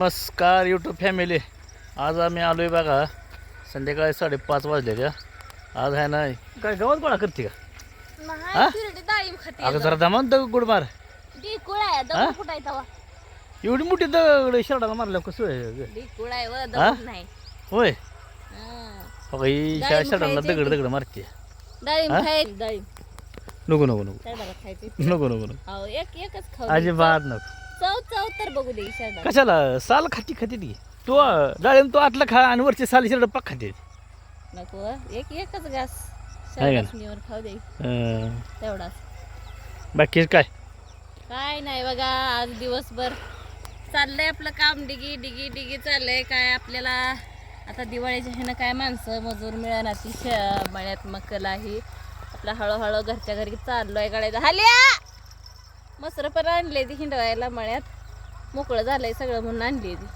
नमस्कार YouTube family आज आम्ही आलोय बघा संध्याकाळी साडेपाच वाजले का? आज आहे ना काय गवत गोळा करते का? हा? अगं जरा दमान दगड गुड मार? आहे हा? एवढी मोठी दगड शर्टाला मारल्या कसं आहे? ग? आहे हा? होय? ही शा- डाळिंब शर्टाला दगड? दगड मारते. हा? नको नको नको. नको नको नको. अजिबात नको. चव चव तर बघू दे कशाला? साल खाती खाती ती. तो डाळिंब तो आतला खा आणि वरची साल शर्ट पाक खाते. नको. एक एकच घास. का? खाऊ दे. अं, तेवढाच. बाकी काय? काय नाही बघा आज दिवसभर चाललंय आपलं काम. डिगी डिगी डिगी चाललंय. काय आपल्याला आता दिवाळीच्या ह्यानं काय माणसं मजूर मिळणार ती श- मळ्यात मकला ही आपला हळूहळू घरच्या घरी चाललोय काढायचं हाल्या! मसर पण आणले ती हिंडवायला मळ्यात. मोकळं झालंय सगळं म्हणून आणली ती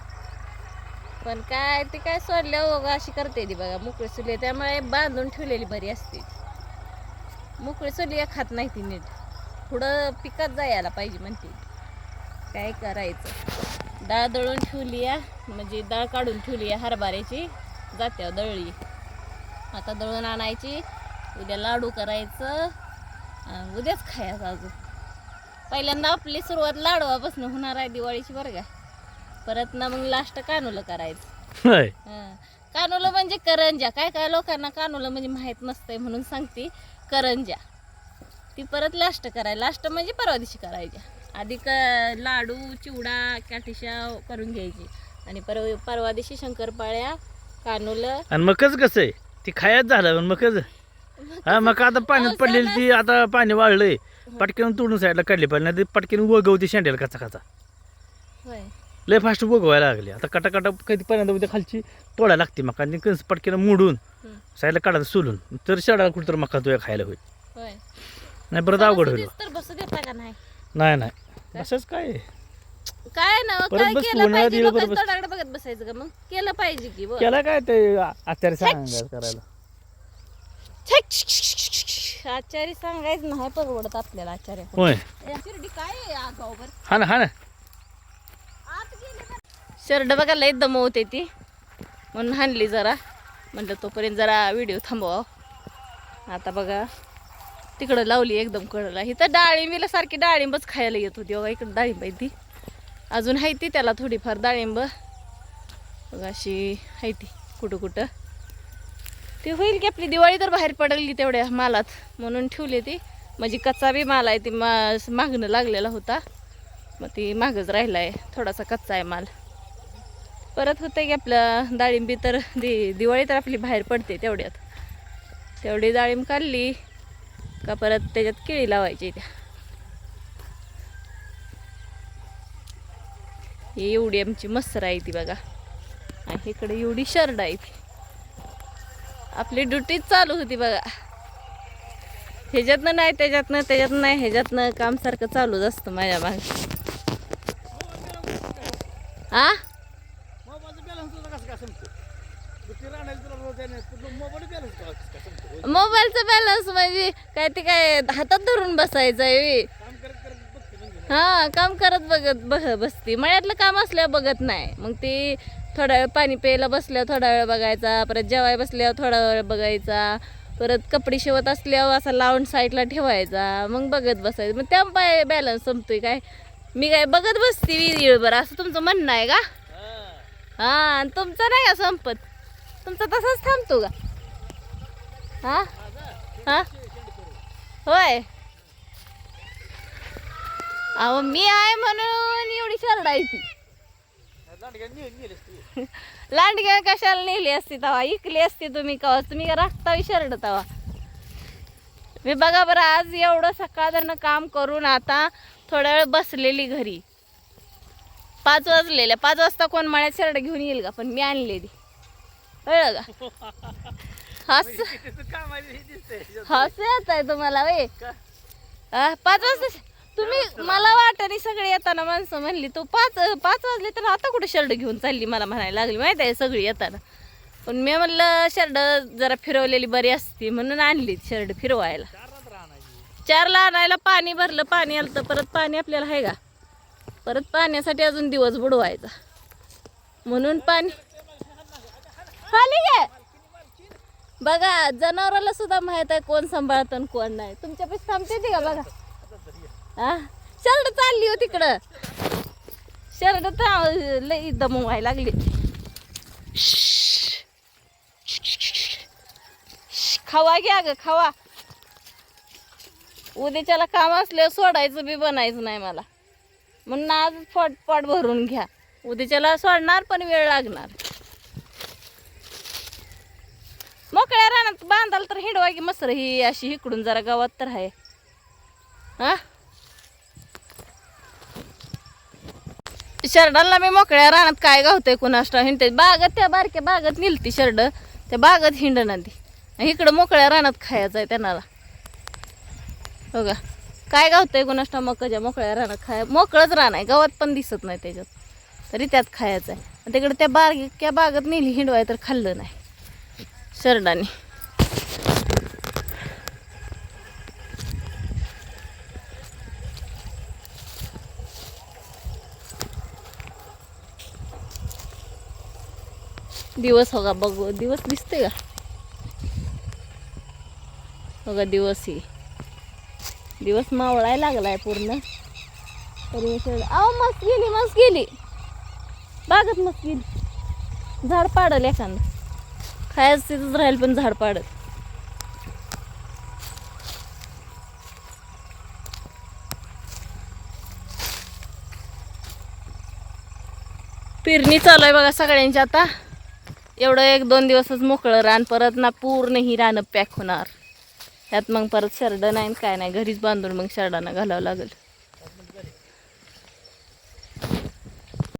पण काय ती काय सोडल्यावर बघा हो अशी करते ती बघा मोकळी सुली त्यामुळे बांधून ठेवलेली बरी असते. मोकळी सुली खात नाही ती नीट. पुढं पिकात जायला पाहिजे म्हणते. काय करायचं? डाळ दळून ठेवली या म्हणजे डाळ काढून ठेवली आहे हरभऱ्याची. जात्या दळली. आता दळून आणायची. उद्या लाडू करायचं. उद्याच खायचं अजून. पहिल्यांदा आपली सुरुवात लाडवापासून होणार आहे दिवाळीची बरं का. परत ना मग लास्ट कानूलं करायचं. होय. हं. कानोलं म्हणजे करंजा काय काय लोकांना कानोलं म्हणजे माहीत नसतंय म्हणून सांगते करंजा ती परत लास्ट कराय लास्ट म्हणजे परवा दिवशी करायच्या. आधी क लाडू चिवडा काठीशा करून घ्यायची. आणि परवा परवा दिवशी शंकरपाळ्या कानोलं. आणि मकच कसं आहे? ती खायच झालं पण मकच हा मग आता पाण्यात पडलेली ती आता पाणी वाढलंय पटकन तोडून साईडला काढली पाहिजे नाही पटकन वगवती शेंड्याला कचा कचा. लय फास्ट वगवायला लागली. आता कटा कटा कधी पर्यंत उद्या खालची तोडायला लागते मका आणि पटकन मोडून. साईडला काढायचं सोलून. तर शेडाला कुठं मका तुझ्या खायला होईल. नाही परत अवघड होईल. तर नाही? नाही असंच काय. काय ना काय केलं पाहिजे बरं बघत बसायचं का मग? केलं पाहिजे की बरं. केला काय ते आचार्य सांगायचं करायला? आचार्य सांगायचं नाही परवडत आपल्याला आचार्य. होय. शिर्डी काय आहे आगाऊवर? हा ना हा ना. शर्ट बघायला लई दमवते ती. म्हणून हाणली जरा. म्हटलं तोपर्यंत जरा व्हिडिओ थांबवा. आता बघा तिकडं लावली एकदम कडला इथं डाळिंबीला सारखी डाळिंबच खायला येत होती बघा इकडं डाळिंब आहे ती. अजून आहे ती त्याला थोडीफार डाळिंब. बघा अशी आहे ती कुठं कुठं ती होईल की आपली दिवाळी तर बाहेर पडली तेवढ्या मालात. म्हणून ठेवली ती. म्हणजे कच्चा बी माल आहे ती मा मागणं लागलेला होता. मग ती मागच राहिला आहे थोडासा कच्चा आहे माल. परत होतं की आपलं डाळिंबी तर दि दिवाळी तर आपली बाहेर पडते तेवढ्यात. तेवढी डाळिंब काढली का परत त्याच्यात केळी लावायची त्या. ही एवढी आमची मसर आहे ती बघा. आणि इकडे एवढी शर्ड आहे ती. आपली ड्युटी चालू होती बघा. ह्याच्यातनं नाही त्याच्यातनं त्याच्यातनं नाही ह्याच्यातनं काम सारखं चालूच असतं माझ्या माग. आ? मोबाईलचं बॅलन्स म्हणजे काय ते काय हातात धरून बसायचं आहे हा काम करत बघत बघ बसती. मळ्यातलं काम असल्यावर बघत नाही. मग ती थोडा वेळ पाणी प्यायला बसल्यावर थोडा वेळ बघायचा परत जेवाय बसल्यावर थोडा वेळ बघायचा परत कपडे शिवत असल्यावर असा लावून साईडला ठेवायचा मग बघत बसायचं. मग त्या पाय बॅलन्स संपतोय काय? मी काय बघत बसते विहिरीवर असं तुमचं म्हणणं आहे का? हा आणि तुमचं नाही का संपत? तुमचं तसंच थांबतो का? हा? हा? होय. अहो मी आहे म्हणून एवढी शरडायची लांडग्या कशाला नेली असती तवा? इकली असती तुम्ही कवा? तुम्ही का राखता शरड तवा. मी बघा बरं आज एवढं सकाळनं काम करून आता थोड्या वेळ बसलेली घरी. पाच वाजलेल्या पाच वाजता कोण मळ्यात शर्ट घेऊन येईल का? पण मी आणलेली. कळलं का? हस. हस येत आहे तुम्हाला वे पाच वाजता तुम्ही मला वाटणी सगळे येताना माणसं म्हणली तू पाच पाच वाजले तर आता कुठे शर्ट घेऊन चालली मला म्हणायला लागली माहिती आहे सगळी येताना. पण मी म्हणलं शर्ट जरा फिरवलेली बरी असती म्हणून आणली शर्ट फिरवायला. चारला आणायला पाणी भरलं पाणी आलं तर परत पाणी आपल्याला आहे का? परत पाण्यासाठी अजून दिवस बुडवायचा. म्हणून पाणी खाली गे बघा जनावराला सुद्धा माहीत आहे कोण सांभाळतं आणि कोण नाही. तुमच्या पैसे थांबते का? बघा. हा शर्ट चालली हो तिकडं. शर्ट तर लई व्हायला लागली. खावा घ्या ग खावा. उद्याच्याला काम असल्यावर सोडायचं बी बनायचं नाही मला. म्हणून आज पोट पोट भरून घ्या. उद्याच्याला सोडणार पण वेळ लागणार. मोकळ्या रानात बांधाल तर हिडवा की मसर ही अशी इकडून जरा गावात तर आहे हा शर्डाला मी मोकळ्या रानात काय गावतंय कुणाष्ट हिंडते बागत त्या बारक्या बागत निलती शर्ड. त्या बागत हिंडना ती इकडं मोकळ्या रानात खायचं आहे त्यांना. हो का? काय गावतंय कुणाष्ट मकाच्या मोकळ्या रानात खाय मोकळंच रान आहे. गावात पण दिसत नाही त्याच्यात. तरी त्यात खायचं आहे. तिकडे त्या बारक्या बागत नेली हिंडवाय तर खाल्लं नाही. शर्डाने दिवस हो का बघू दिवस दिसते का? बघा दिवस ही. दिवस मावळायला लागलाय पूर्ण. तरी अहो मस्त गेली मस्त गेली. बागत मस्त गेली. झाड पाडल एखादं. खायच तिथंच राहील पण झाड पाडत. पेरणी चालू आहे बघा सगळ्यांची आता. एवढं एक दोन दिवसच मोकळं रान परत ना पूर्ण ही रानं पॅक होणार. ह्यात मग परत शर्ड नाही काय नाही घरीच बांधून मग शर्डानं घालावं लागेल.